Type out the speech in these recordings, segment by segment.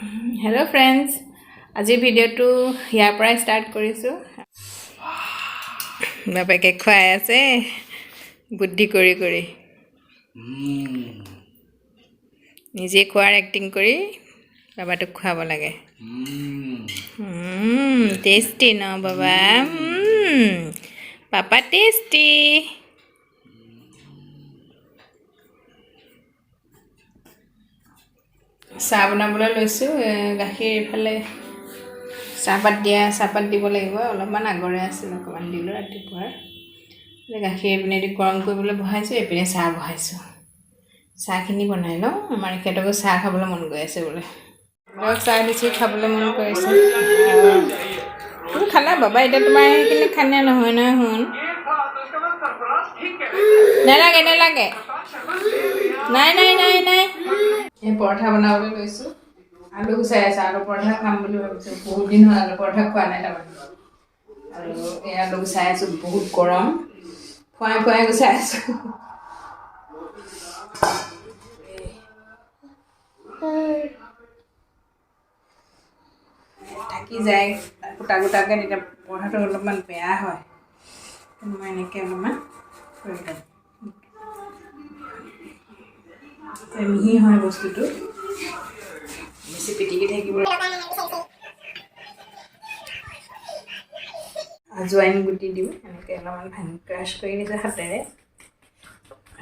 Hello friends আজি ভিডিঅ'টো ইয়াৰ পৰাই ষ্টাৰ্ট কৰিছোঁ। বাপেকে খুৱাই আছে বুদ্ধি কৰি কৰি। নিজে খোৱাৰ এক্টিং কৰি বাবাটোক খুৱাব লাগে। টেষ্টি ন বাবা? পাপা টেষ্টি চাহ বনাবলৈ লৈছোঁ গাখীৰ ইফালে চাহপাত দিয়া চাহপাত দিব লাগিব অলপমান আগৰে আছিল অকণমান দিলোঁ ৰাতিপুৱাৰ। গাখীৰ এইপিনেদি গৰম কৰিবলৈ বহাইছোঁ এইপিনে চাহ বহাইছোঁ। চাহখিনি বনাই লওঁ আমাৰ এখেতকো চাহ খাবলৈ মন গৈ আছে বোলে। চাহ দিছোঁ খাবলৈ মন কৰিছে আৰু তুমি খালা বাবা এতিয়া তোমাৰ সেইখিনি খানে নহয় নহয় শুন। নেলাগে নেলাগে। নাই নাই নাই নাই। এই পৰঠা বনাবলৈ লৈছোঁ। আলু গুচাই আছোঁ আলু পৰঠা খাম বুলি ভাবিছোঁ। বহুত দিন হ'ল আলু পৰঠা খোৱা নাই তাৰমানে। আৰু এই আলু গুচাই আছোঁ বহুত গৰম। খুৱাই খুৱাই গুচাই আছোঁ। থাকি যায় গোটা গোটাকৈ তেতিয়া পৰঠাটো অলপমান বেয়া হয়। মই এনেকৈ অলপমান কৰি লওঁ মিহি হয় বস্তুটো। বেছি পিটিকি থাকিব আজোৱাইন গুটি দিম এনেকৈ অলপমান ভাঙি ক্ৰাছ কৰি দিছোঁ হাতেৰে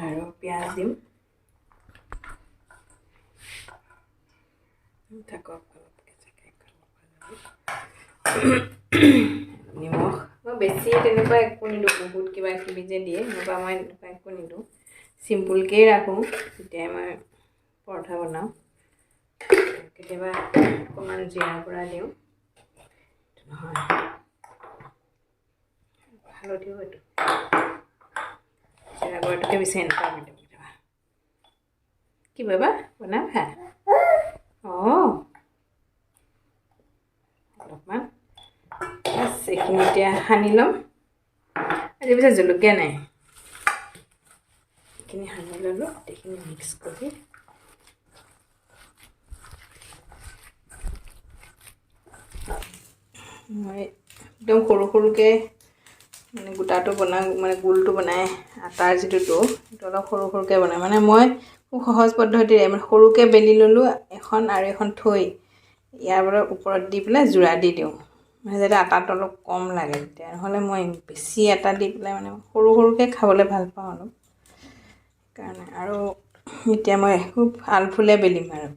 আৰু পিঁয়াজ দিম। থাকক নিমখ। মই বেছি তেনেকুৱা একো নিদিওঁ বহুত কিবা কিবি যে দিয়ে এনেকুৱা মই এনেকুৱা একো নিদিওঁ। চিম্পুলকৈয়ে ৰাখোঁ তেতিয়াই মই পৰঠা বনাওঁ। কেতিয়াবা অকণমান জিৰা পৰা দিওঁ। নহয়। হালধিও এইটো। জিৰা গুড়াটোকে বিচাৰি নাপাওঁ কেতিয়াবা কি বাবা বনাবা অঁ। অলপমান। বাছ এইখিনি এতিয়া সানি ল'ম। আজি পিছে জলকীয়া নাই। এইখিনি সানি ল'লোঁ গোটেইখিনি মিক্স কৰি মই একদম সৰু সৰুকৈ মানে গোটাটো বনাই মানে গোলটো বনাই আটাৰ যিটো ডো সেইটো অলপ সৰু সৰুকৈ বনাই। মানে মই খুব সহজ পদ্ধতিৰে মানে সৰুকৈ বেলি ল'লোঁ এখন আৰু এখন থৈ ইয়াৰ পৰা ওপৰত দি পেলাই যোৰা দি দিওঁ। মানে যাতে আটাটো অলপ কম লাগে তেতিয়া। নহ'লে মই বেছি আটা দি পেলাই মানে সৰু সৰুকৈ খাবলৈ ভাল পাওঁ অলপ। সেইকাৰণে আৰু এতিয়া মই খুব আলফুলে বেলিম আৰু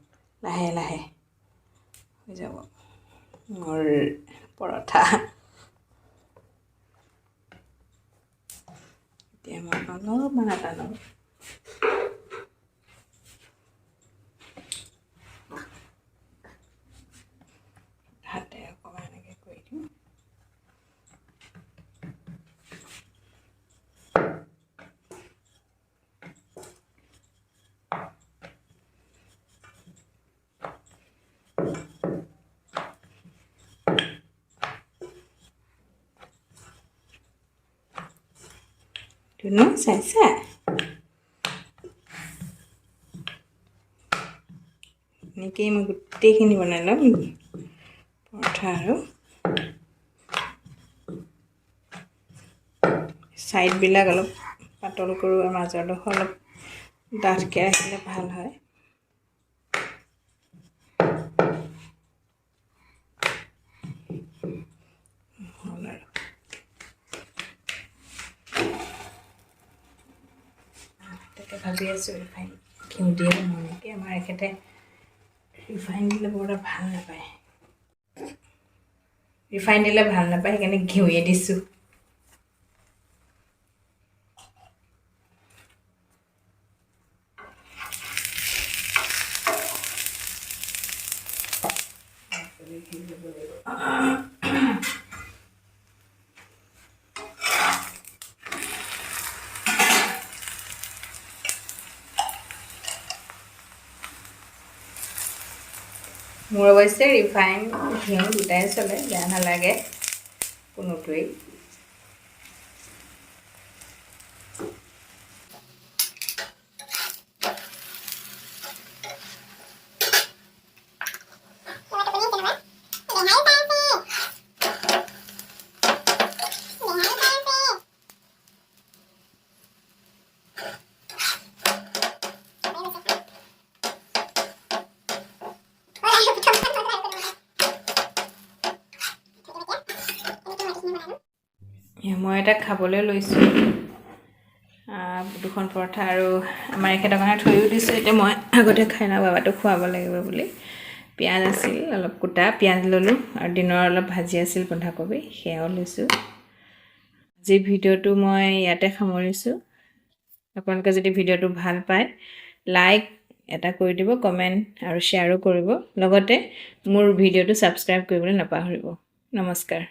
লাহে লাহে হৈ যাব মোৰ পৰঠা। এতিয়া মই অলপমান আটা লওঁ। কৰি দিওঁ। ধুনু sunset. এনেকেই মই গোটেইখিনি বনাই ল'ম পৰঠা আৰু ছাইডবিলাক অলপ পাতল কৰোঁ আৰু মাজৰডোখৰ অলপ ডাঠকৈ ৰাখিলে ভালো হয় ভাবি আছোঁ ৰিফাইন ঘিউ দিয়ে বনাওঁ নেকি আমাৰ এখেতে ৰিফাইন দিলে বৰ ভাল নাপায়। ৰিফাইন দিলে ভাল নাপায় সেইকাৰণে ঘিউৱে দিছোঁ। মোৰ অৱশ্যে ৰিফাইন ঘিউ দুটাই চলে বেয়া নালাগে কোনোটোৱেই মই এটা খাবলৈ লৈছোঁ। দুখন পৰঠা আৰু আমাৰ এখেতৰ কাৰণে থৈও দিছোঁ। এতিয়া মই আগতে খাই লওঁ বাবাটোক খুৱাব লাগিব বুলি। পিঁয়াজ আছিল অলপ কুটা পিঁয়াজ ল'লোঁ আৰু দিনৰ অলপ ভাজি আছিল বন্ধাকবি সেয়াও লৈছোঁ। আজিৰ ভিডিঅ'টো মই ইয়াতে সামৰিছোঁ। আপোনালোকে যদি ভিডিঅ'টো ভাল পায় লাইক এটা কৰি দিব কমেণ্ট আৰু শ্বেয়াৰো কৰিব। লগতে মোৰ ভিডিঅ'টো ছাবস্ক্ৰাইব কৰিবলৈ নাপাহৰিব। নমস্কাৰ।